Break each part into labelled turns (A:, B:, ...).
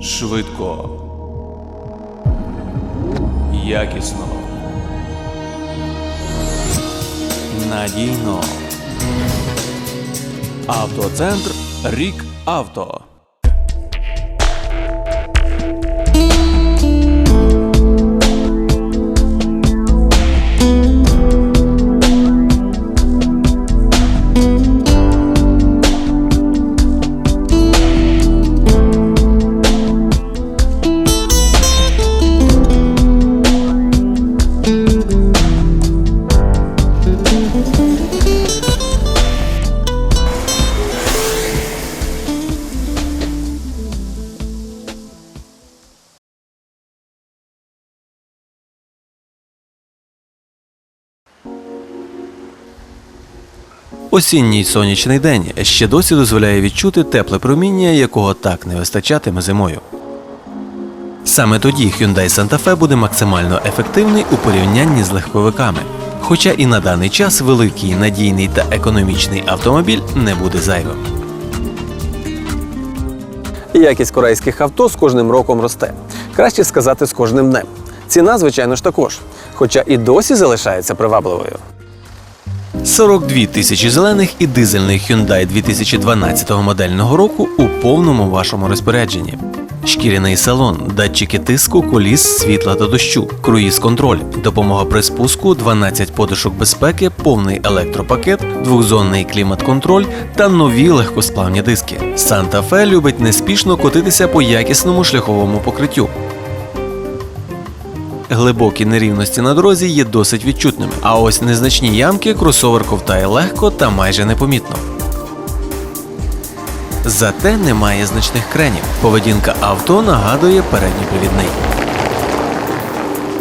A: Швидко. Якісно. Надійно. Автоцентр Рік Авто. Осінній сонячний день ще досі дозволяє відчути тепле проміння, якого так не вистачатиме зимою. Саме тоді Hyundai Santa Fe буде максимально ефективний у порівнянні з легковиками. Хоча і на даний час великий, надійний та економічний автомобіль не буде зайвим.
B: Якість корейських авто з кожним роком росте. Краще сказати, з кожним днем. Ціна, звичайно ж, також, хоча і досі залишається привабливою.
A: 42 тисячі зелених і дизельний Hyundai 2012 модельного року у повному вашому розпорядженні. Шкіряний салон, датчики тиску, коліс, світла та дощу, круїз-контроль, допомога при спуску, 12 подушок безпеки, повний електропакет, двохзонний клімат-контроль та нові легкосплавні диски. Santa Fe любить неспішно котитися по якісному шляховому покриттю. Глибокі нерівності на дорозі є досить відчутними, а ось незначні ямки кросовер ковтає легко та майже непомітно. Зате немає значних кренів. Поведінка авто нагадує передньопривідний.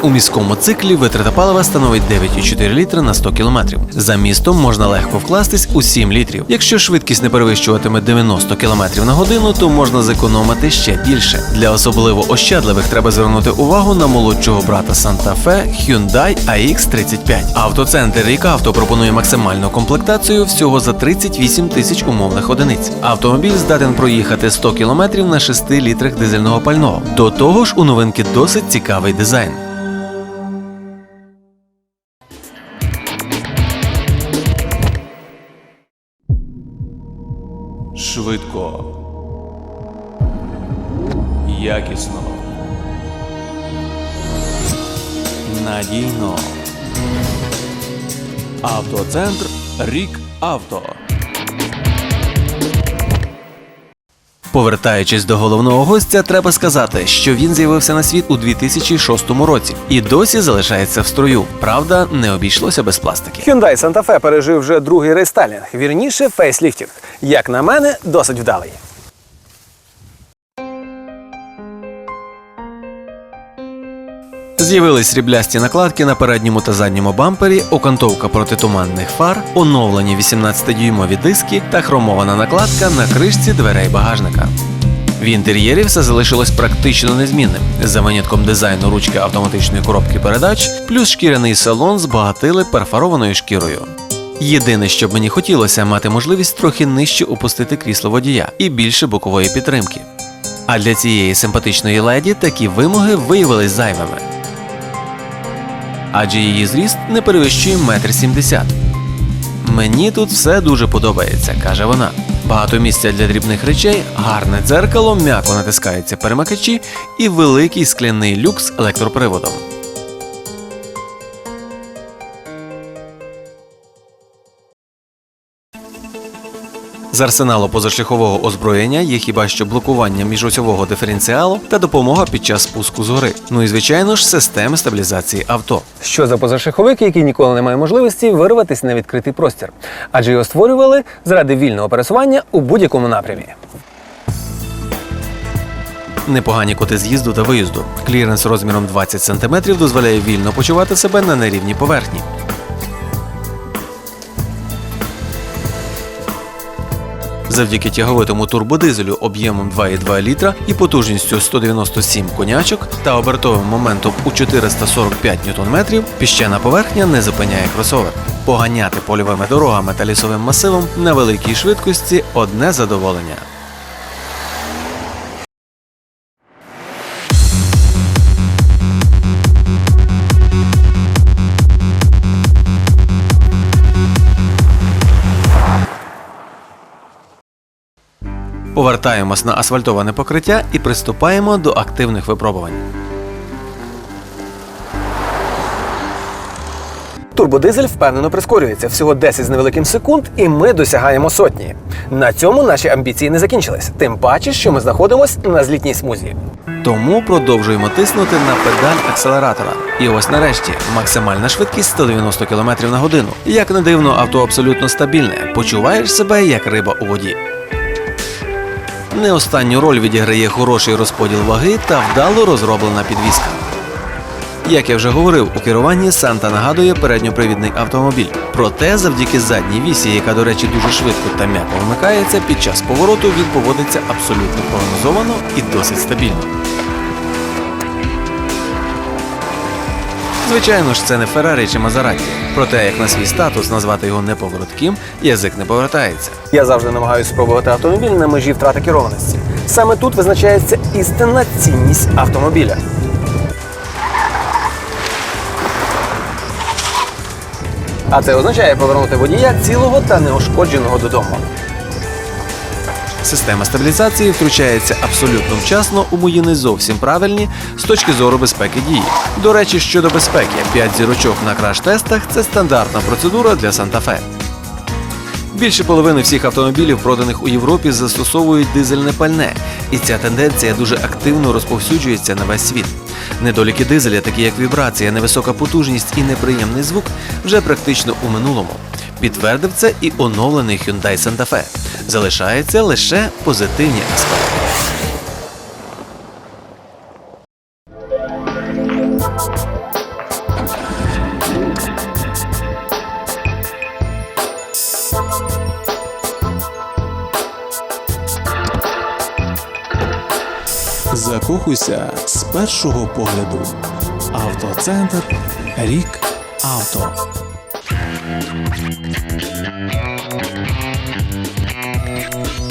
A: У міському циклі витрата палива становить 9,4 літри на 100 км. За містом можна легко вкластись у 7 літрів. Якщо швидкість не перевищуватиме 90 км на годину, то можна зекономити ще більше. Для особливо ощадливих треба звернути увагу на молодшого брата Fe Hyundai AX35. Автоцентр Рік Авто пропонує максимальну комплектацію всього за 38 тисяч умовних одиниць. Автомобіль здатен проїхати 100 км на 6 літрах дизельного пального. До того ж, у новинки досить цікавий дизайн. Швидко. Якісно. Надійно. Автоцентр Рік Авто. Повертаючись до головного гостя, треба сказати, що він з'явився на світ у 2006 році і досі залишається в строю. Правда, не обійшлося без пластики.
B: Hyundai Santa Fe пережив вже другий рестайлінг, вірніше фейсліфтінг. Як на мене, досить вдалий.
A: З'явились сріблясті накладки на передньому та задньому бампері, окантовка протитуманних фар, оновлені 18-дюймові диски та хромована накладка на кришці дверей багажника. В інтер'єрі все залишилось практично незмінним. За винятком дизайну ручки автоматичної коробки передач, плюс шкіряний салон збагатили перфорованою шкірою. Єдине, що б мені хотілося, мати можливість трохи нижче опустити крісло водія і більше бокової підтримки. А для цієї симпатичної леді такі вимоги виявились зайвими адже її зріст не перевищує метр сімдесят. Мені тут все дуже подобається, каже вона. Багато місця для дрібних речей, гарне дзеркало, м'яко натискаються перемикачі і великий скляний люк з електроприводом. З арсеналу позашляхового озброєння є хіба що блокування міжосьового диференціалу та допомога під час спуску згори. Ну і звичайно ж системи стабілізації авто.
B: Що за позашляховик, який ніколи не має можливості вирватися на відкритий простір, адже його створювали заради вільного пересування у будь-якому напрямі.
A: Непогані коти з'їзду та виїзду. Кліренс розміром 20 см дозволяє вільно почувати себе на нерівній поверхні. Завдяки тяговитому турбодизелю об'ємом 2,2 літра і потужністю 197 конячок та обертовим моментом у 445 ньютон-метрів піщана поверхня не зупиняє кросовер. Поганяти польовими дорогами та лісовим масивом на великій швидкості одне задоволення. Повертаємось на асфальтоване покриття і приступаємо до активних випробувань.
B: Турбодизель впевнено прискорюється всього 10 з невеликим секунд, і ми досягаємо сотні. На цьому наші амбіції не закінчились. Тим паче, що ми знаходимося на злітній смузі.
A: Тому продовжуємо тиснути на педаль акселератора. І ось нарешті максимальна швидкість 190 км на годину. Як не дивно, авто абсолютно стабільне. Почуваєш себе як риба у воді. Не останню роль відіграє хороший розподіл ваги та вдало розроблена підвізка. Як я вже говорив, у керуванні Санта нагадує передньопривідний автомобіль. Проте, завдяки задній вісі, яка, до речі, дуже швидко та м'яко вмикається, під час повороту він поводиться абсолютно прогнозовано і досить стабільно. Звичайно ж, це не Феррарі чи Мазераті. Проте, як на свій статус назвати його неповоротким, язик не повертається.
B: Я завжди намагаюся спробувати автомобіль на межі втрати керованості. Саме тут визначається істинна цінність автомобіля. А це означає повернути водія цілого та неушкодженого додому.
A: Система стабілізації втручається абсолютно вчасно у мої не зовсім правильні з точки зору безпеки дії. До речі, щодо безпеки, 5 зірочок на краш-тестах це стандартна процедура для Санта-Фе. Більше половини всіх автомобілів, проданих у Європі, застосовують дизельне пальне, і ця тенденція дуже активно розповсюджується на весь світ. Недоліки дизеля, такі як вібрація, невисока потужність і неприємний звук, вже практично у минулому. Підтвердив це і оновлений Hyundai Santa Fe. Залишаються лише позитивні аспекти.
C: Закохуйся з першого погляду. Автоцентр Рік Авто. Thank you.